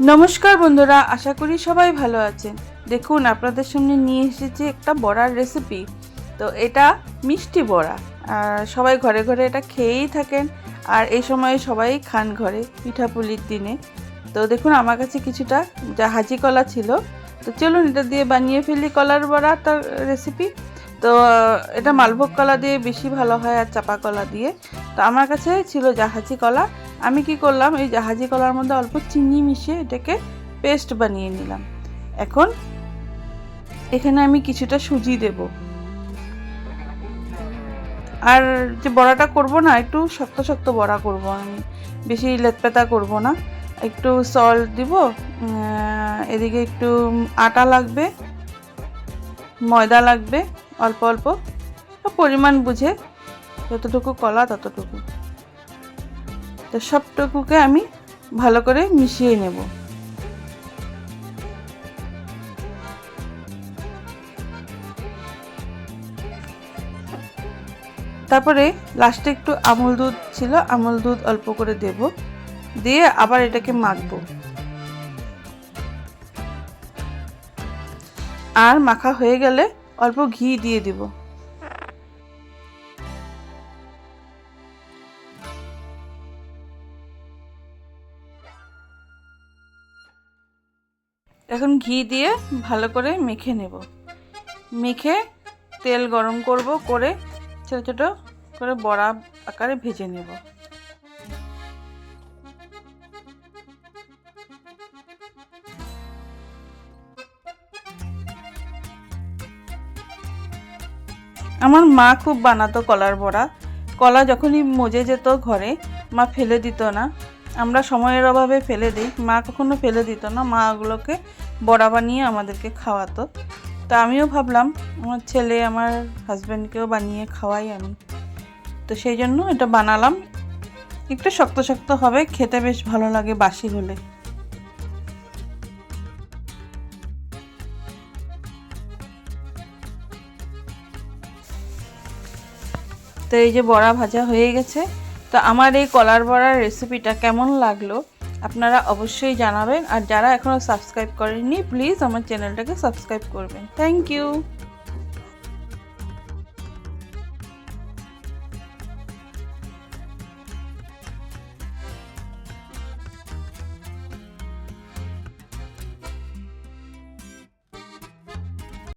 নমস্কার বন্ধুরা, আশা করি সবাই ভালো আছেন। দেখুন, আপনাদের সামনে নিয়ে এসেছি একটা বড়ার রেসিপি তো এটা মিষ্টি বড়া। আর সবাই ঘরে ঘরে এটা খেয়েই থাকেন। আর এই সময়ে সবাই খান ঘরে পিঠাপুলির দিনে। তো দেখুন, আমার কাছে কিছুটা জাহাজি কলা ছিল। তো চলুন, এটা দিয়ে বানিয়ে ফেলি কলার বড়া তার রেসিপি তো, এটা মালভোগ কলা দিয়ে বেশি ভালো হয় আর চাপা কলা দিয়ে। তো আমার কাছে ছিল জাহাজি কলা। আমি কি করলাম, এই জাহাজি কলার মধ্যে অল্প চিনি মিশিয়ে এটাকে পেস্ট বানিয়ে নিলাম। এখন এখানে আমি কিছুটা সুজি দেব। আর যে বড়াটা করব না, একটু শক্ত শক্ত বড়া করব আমি। বেশি লেতপেতা করব না। একটু সল্ট দিব এদিকে একটু আটা লাগবে, ময়দা লাগবে, অল্প অল্প। পরিমাণ বুঝে যতটুকু কলা ততটুকু। তো সবটুকুকে আমি ভালো করে মিশিয়ে নেব। তারপরে লাস্টে একটু আমুল দুধ ছিল, আমুল দুধ অল্প করে দেব। দিয়ে আবার এটাকে মাখবো। আর মাখা হয়ে গেলে অল্প ঘি দিয়ে দিব। এখন ঘি দিয়ে ভালো করে মেখে নেব। মেখে তেল গরম করব করে ছোটো ছোটো করে বড়া আকারে ভেজে নেব। আমার মা খুব বানাতো কলার বড়া। কলা যখনই মজে যেত ঘরে, মা ফেলে দিত না। আমরা সময়ের অভাবে ফেলে দিই। মা কখনো ফেলে দিত না, মা ওগুলোকে বড়া বানিয়ে আমাদেরকে খাওয়াতো। তা আমিও ভাবলাম, আমার ছেলে আমার হাজব্যান্ডকেও বানিয়ে খাওয়াই আমি। তো সেই জন্য এটা বানালাম। একটু শক্ত শক্ত হবে, খেতে বেশ ভালো লাগে বাসি হলে। তো এই যে বড়া ভাজা হয়ে গেছে তো আমার এই কলার বড়ার রেসিপিটা কেমন লাগল আপনারা অবশ্যই জানাবেন। আর যারা এখনও সাবস্ক্রাইব করেননি প্লিজ আমার চ্যানেলটাকে সাবস্ক্রাইব করবেন। Thank you